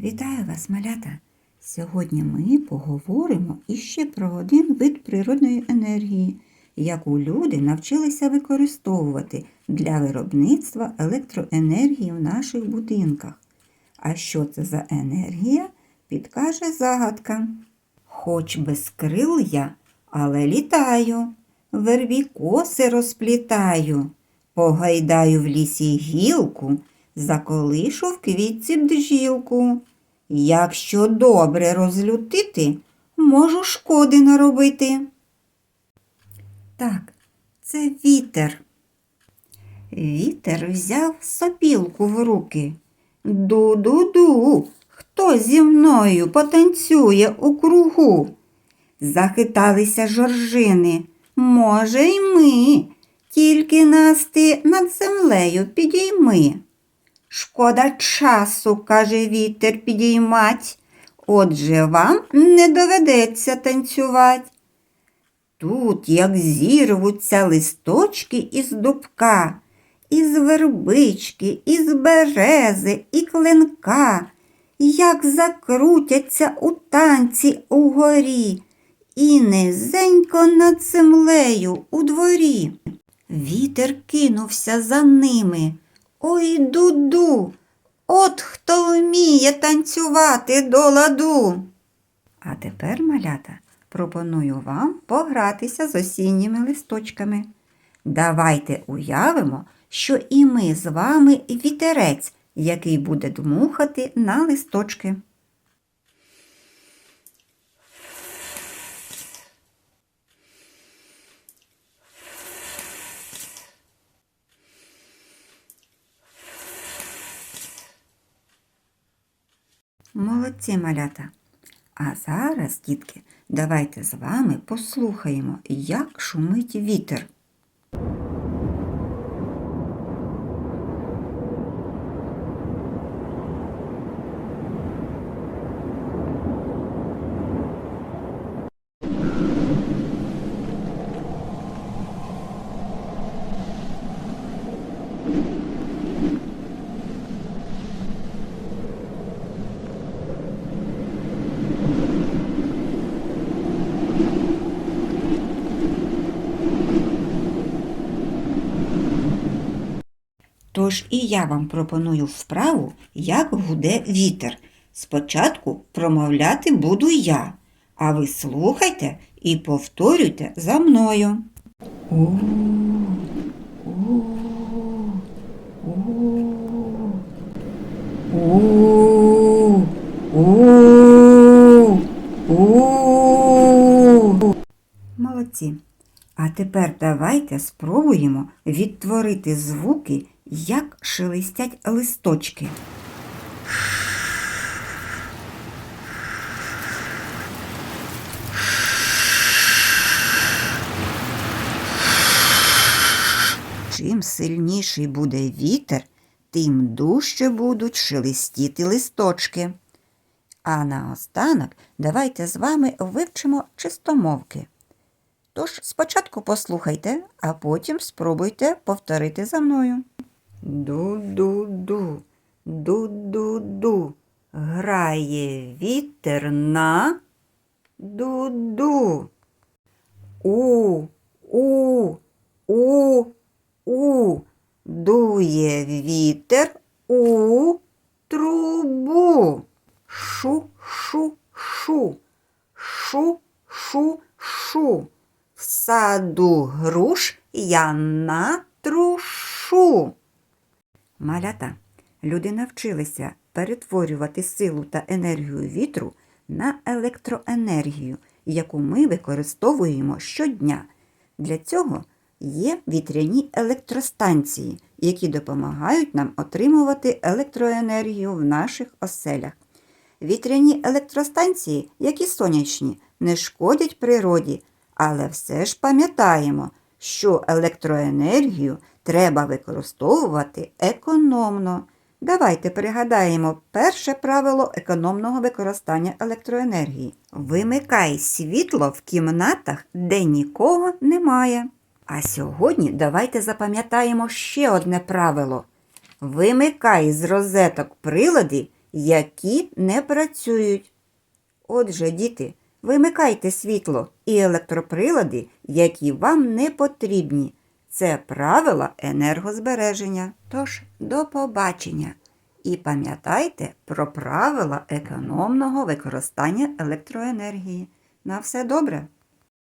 Вітаю вас, малята! Сьогодні ми поговоримо іще про один вид природної енергії, яку люди навчилися використовувати для виробництва електроенергії в наших будинках. А що це за енергія, підкаже загадка. Хоч без крил я, але літаю, вербі коси розплітаю, погайдаю в лісі гілку, заколишу в квітці бджілку. Якщо добре розлютити, можу шкоди наробити. Так, це вітер. Вітер взяв сопілку в руки. Ду-ду-ду, хто зі мною потанцює у кругу? Захиталися жоржини. Може, й ми, тільки нас ти над землею підійми. Шкода часу, каже вітер, підіймать, отже вам не доведеться танцювать. Тут, як зірвуться листочки із дубка, із вербички, із берези, і клинка, як закрутяться у танці угорі, і низенько над землею у дворі. Вітер кинувся за ними. Ой, дуду, от хто вміє танцювати до ладу. А тепер, малята, пропоную вам погратися з осінніми листочками. Давайте уявимо, що і ми з вами вітерець, який буде дмухати на листочки. Молодці малята. А зараз, дітки, давайте з вами послухаємо, як шумить вітер. Тож і я вам пропоную вправу, як гуде вітер. Спочатку промовляти буду я, а ви слухайте і повторюйте за мною. У, у, у, у, у. Молодці. А тепер давайте спробуємо відтворити звуки, як шелестять листочки. Чим сильніший буде вітер, тим дужче будуть шелестіти листочки. А наостанок давайте з вами вивчимо чистомовки. Тож спочатку послухайте, а потім спробуйте повторити за мною. Ду-ду-ду, ду-ду-ду, грає вітер на ду-ду. У, у, у, у, дує вітер у трубу. Шу, шу, шу, шу, шу, шу. В саду груш я натрушу. Малята, люди навчилися перетворювати силу та енергію вітру на електроенергію, яку ми використовуємо щодня. Для цього є вітряні електростанції, які допомагають нам отримувати електроенергію в наших оселях. Вітряні електростанції, як і сонячні, не шкодять природі, але все ж пам'ятаємо, що електроенергію треба використовувати економно. Давайте пригадаємо перше правило економного використання електроенергії. Вимикай світло в кімнатах, де нікого немає. А сьогодні давайте запам'ятаємо ще одне правило. Вимикай з розеток прилади, які не працюють. Отже, діти, вимикайте світло і електроприлади, які вам не потрібні. Це правила енергозбереження. Тож, до побачення! І пам'ятайте про правила економного використання електроенергії. На все добре!